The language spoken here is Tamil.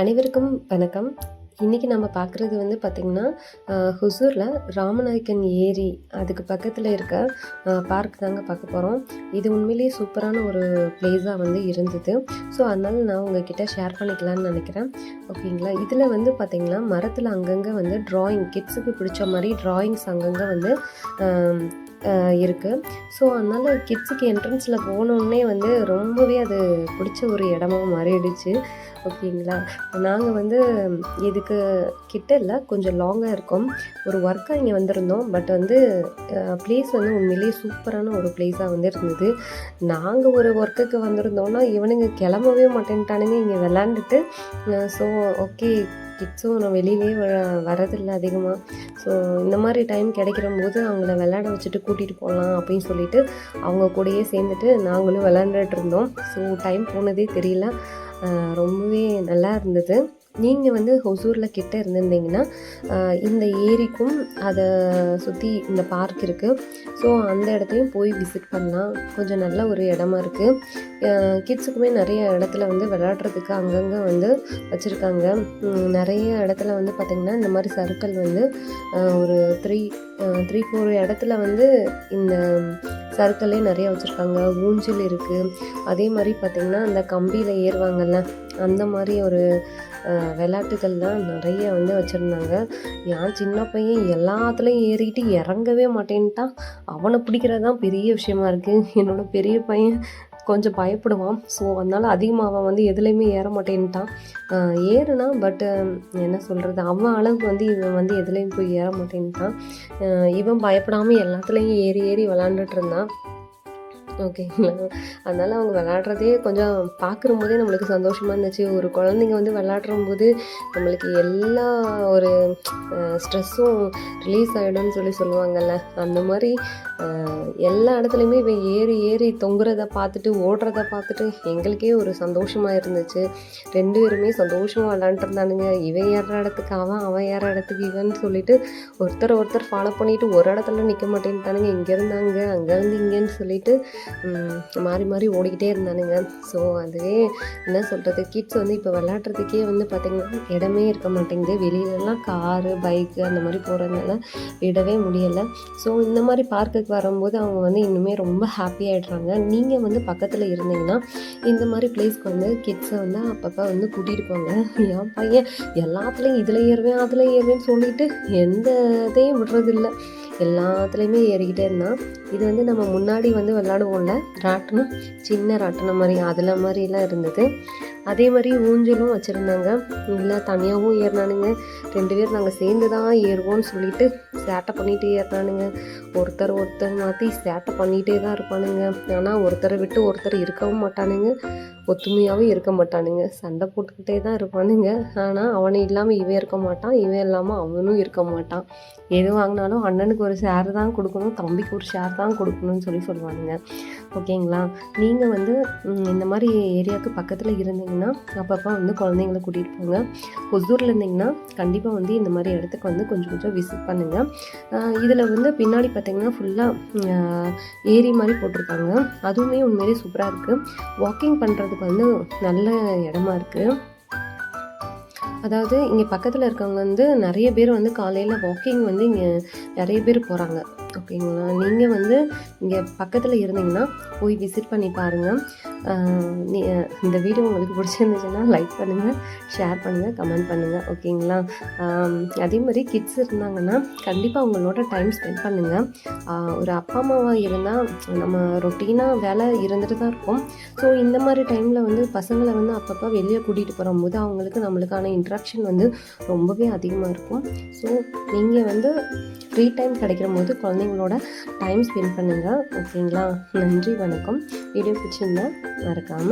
அனைவருக்கும் வணக்கம். இன்றைக்கி நம்ம பார்க்குறது வந்து பார்த்திங்கன்னா ஹுசூரில் ராமநாயக்கன் ஏரி அதுக்கு பக்கத்தில் இருக்க பார்க் தாங்க பார்க்க போகிறோம் இது உண்மையிலேயே சூப்பரான ஒரு பிளேஸாக வந்து இருந்தது. ஸோ அதனால் நான் உங்ககிட்ட ஷேர் பண்ணிக்கலான்னு நினைக்கிறேன். ஓகேங்களா இதில் வந்து பார்த்திங்கன்னா மரத்தில் அங்கங்கே வந்து ட்ராயிங் கிட்ஸுக்கு பிடிச்ச மாதிரி ட்ராயிங்ஸ் அங்கங்கே வந்து இருக்குது ஸோ அதனால் கிட்ஸுக்கு என்ட்ரன்ஸில் போனோடனே வந்து ரொம்பவே அது பிடிச்ச ஒரு இடமா மாறிடுச்சு. ஓகேங்களா? நாங்கள் வந்து இதுக்கு கிட்ட இல்லை கொஞ்சம் லாங்காக இருக்கோம். ஒரு ஒர்க்காக இங்கே வந்திருந்தோம். பட் வந்து ப்ளேஸ் வந்து உண்மையிலேயே சூப்பரான ஒரு ப்ளேஸாக வந்து இருந்தது. நாங்கள் ஒரு ஒர்க்குக்கு வந்திருந்தோம்னா இவனுங்க கிளம்பவே மாட்டேன்ட்டானுங்க இங்கே விளாண்டுட்டு ஸோ ஓகே கிட்ஸும் நான் வெளியிலே வரதில்லை அதிகமாக ஸோ இந்த மாதிரி டைம் கிடைக்கிற போது அவங்கள விளையாட வச்சுட்டு கூட்டிகிட்டு போகலாம் அப்படின்னு சொல்லிட்டு அவங்க கூடயே சேர்ந்துட்டு நாங்களும் விளையாண்டுட்டு இருந்தோம். ஸோ டைம் போனதே தெரியல. ரொம்பவே நல்லா இருந்தது. நீங்கள் வந்து ஹொசூரில் கிட்டே இருந்திருந்தீங்கன்னா இந்த ஏரிக்கும் அதை சுற்றி இந்த பார்க் இருக்குது ஸோ அந்த இடத்தையும் போய் விசிட் பண்ணலாம். கொஞ்சம் நல்ல ஒரு இடமா இருக்குது கிட்ஸுக்குமே நிறைய இடத்துல வந்து விளையாடுறதுக்கு அங்கங்கே வந்து வச்சுருக்காங்க. நிறைய இடத்துல வந்து பார்த்திங்கன்னா இந்த மாதிரி சர்க்கிள் வந்து ஒரு த்ரீ த்ரீ ஃபோர் இடத்துல வந்து இந்த சர்க்கிளே நிறைய வச்சுருக்காங்க ஊஞ்சல் இருக்குது அதே மாதிரி பார்த்திங்கன்னா அந்த கம்பியில் ஏறுவாங்கல்ல அந்த மாதிரி ஒரு விளையாட்டுகள்லாம் நிறைய வந்து வச்சுருந்தாங்க. என் சின்ன பையன் எல்லாத்துலேயும் ஏறிக்கிட்டு இறங்கவே மாட்டேன்ட்டான். அவனை பிடிக்கிறது தான் பெரிய விஷயமா இருக்குது என்னோட பெரிய பையன் கொஞ்சம் பயப்படுவான். ஸோ அதனால் அதிகமாக அவன் வந்து எதுலேயுமே ஏற மாட்டேன்ட்டான். ஏறுனா பட்டு என்ன சொல்கிறது அவன் அளவுக்கு வந்து இவன் வந்து எதுலேயும் போய் ஏற மாட்டேன்ட்டான். இவன் பயப்படாமல் எல்லாத்துலேயும் ஏறி ஏறி விளாண்டுட்டு இருந்தான். ஓகேங்களா அதனால் அவங்க விளாட்றதே கொஞ்சம் பார்க்குற போதே நம்மளுக்கு சந்தோஷமாக இருந்துச்சு. ஒரு குழந்தைங்க வந்து விளாட்றும் போது நம்மளுக்கு எல்லா ஒரு ஸ்ட்ரெஸ்ஸும் ரிலீஸ் ஆகிடும்னு சொல்லி சொல்லுவாங்கல்ல அந்த மாதிரி எல்லா இடத்துலையுமே இவன் ஏறி ஏறி தொங்குறத பார்த்துட்டு ஓடுறத பார்த்துட்டு எங்களுக்கே ஒரு சந்தோஷமாக இருந்துச்சு. ரெண்டு பேருமே சந்தோஷமாக விளாண்டுருந்தானுங்க இவன் ஏறுற இடத்துக்கு அவன் அவன் ஏற இடத்துக்கு இவன் சொல்லிட்டு ஒருத்தர் ஒருத்தர் ஃபாலோ பண்ணிட்டு ஒரு இடத்துல நிற்க மாட்டேன்ட்டானுங்க. இங்கே இருந்தாங்க அங்கேருந்து இங்கேன்னு சொல்லிட்டு மாறி மாறி ஓடிக்கிட்டே இருந்தானுங்க. ஸோ அதுவே என்ன சொல்கிறது கிட்ஸ் வந்து இப்போ விளையாடுறதுக்கே வந்து பார்த்திங்கன்னா இடமே இருக்க மாட்டேங்குது. வெளியிலலாம் காரு பைக்கு அந்த மாதிரி போகிறதுனால விடவே முடியலை. ஸோ இந்த மாதிரி பார்க்குக்கு வரும்போது அவங்க வந்து இன்னுமே ரொம்ப ஹாப்பி ஆகிடுறாங்க நீங்கள் வந்து பக்கத்தில் இருந்தீங்கன்னா இந்த மாதிரி பிளேஸ்க்கு வந்து கிட்ஸை வந்து அப்பப்போ வந்து கூட்டிகிட்டு போங்க. என் பையன் எல்லாத்துலேயும் இதில் ஏறுவேன் அதில் ஏறுவேன்னு சொல்லிட்டு எந்த இதையும் விடுறதில்லை. எல்லாத்துலேயுமே ஏறிக்கிட்டே இருந்தான் இது வந்து நம்ம முன்னாடி வந்து விளாடுவோம்ல ராட்டினம் சின்ன ராட்டினம் மாதிரி அதில் மாதிரிலாம் இருந்தது. அதே மாதிரி ஊஞ்சலும் வச்சுருந்தாங்க. இல்லை தனியாகவும் ஏறினானுங்க. ரெண்டு பேர் நாங்கள் சேர்ந்து தான் ஏறுவோம்னு சொல்லிட்டு சேட்டை பண்ணிகிட்டே ஏறினானுங்க. ஒருத்தர் ஒருத்தர் மாற்றி சேட்டை பண்ணிகிட்டே தான் இருப்பானுங்க. ஆனால் ஒருத்தரை விட்டு ஒருத்தர் இருக்கவும் மாட்டானுங்க. ஒத்துமையாகவும் இருக்க மாட்டானுங்க. சண்டை போட்டுக்கிட்டே தான் இருப்பானுங்க. ஆனால் அவனை இல்லாமல் இவன் இருக்க மாட்டான். இவன் இல்லாமல் அவனும் இருக்க மாட்டான். எது வாங்கினாலும் அண்ணனுக்கு ஒரு ஷேர் தான் கொடுக்கணும் தம்பிக்கு ஒரு ஷேர் தான் கொடுக்கணும்னு சொல்லி சொல்லுவானுங்க. ஓகேங்களா நீங்கள் வந்து இந்த மாதிரி ஏரியாவுக்கு பக்கத்தில் இருந்தீங்கன்னா அப்பப்போ வந்து குழந்தைங்கள கூட்டிகிட்டு போங்க. ஒசூரில் இருந்தீங்கன்னா கண்டிப்பாக வந்து இந்த மாதிரி இடத்துக்கு வந்து கொஞ்சம் கொஞ்சம் விசிட் பண்ணுங்கள் இதில் வந்து பின்னாடி பார்த்தீங்கன்னா ஃபுல்லாக ஏரி மாதிரி போட்டிருக்காங்க. அதுவுமே உண்மையிலே சூப்பராக இருக்குது வாக்கிங் பண்ணுறதுக்கு வந்து நல்ல இடமா இருக்குது அதாவது இங்கே பக்கத்தில் இருக்கவங்க வந்து நிறைய பேர் வந்து காலையில் வாக்கிங் வந்து இங்கே நிறைய பேர் போகிறாங்க ஓகேங்களா? நீங்கள் வந்து இங்கே பக்கத்தில் இருந்தீங்கன்னா போய் விசிட் பண்ணி பாருங்கள் நீ- இந்த வீடியோ உங்களுக்கு பிடிச்சிருந்துச்சுன்னா லைக் பண்ணுங்கள் ஷேர் பண்ணுங்கள் கமெண்ட் பண்ணுங்கள் ஓகேங்களா? அதே மாதிரி கிட்ஸ் இருந்தாங்கன்னா கண்டிப்பாக அவங்களோட டைம் ஸ்பெண்ட் பண்ணுங்கள் ஒரு அப்பா அம்மாவாக இருந்தால் நம்ம ரொட்டீனாக வேலை இருந்துட்டு தான் இருக்கும். ஸோ இந்த மாதிரி டைமில் வந்து பசங்களை வந்து அப்பப்போ வெளியே கூட்டிகிட்டு போகும்போது அவங்களுக்கு நம்மளுக்கான இன்ட்ராக்ஷன் வந்து ரொம்பவே அதிகமாக இருக்கும். ஸோ நீங்கள் வந்து ஃப்ரீ டைம் கிடைக்கிற போது குழந்தைங்களோட டைம் ஸ்பெண்ட் பண்ணுங்கள் ஓகேங்களா நன்றி வணக்கம். வீடியோ பிடிச்சிருந்தா மறக்காமல்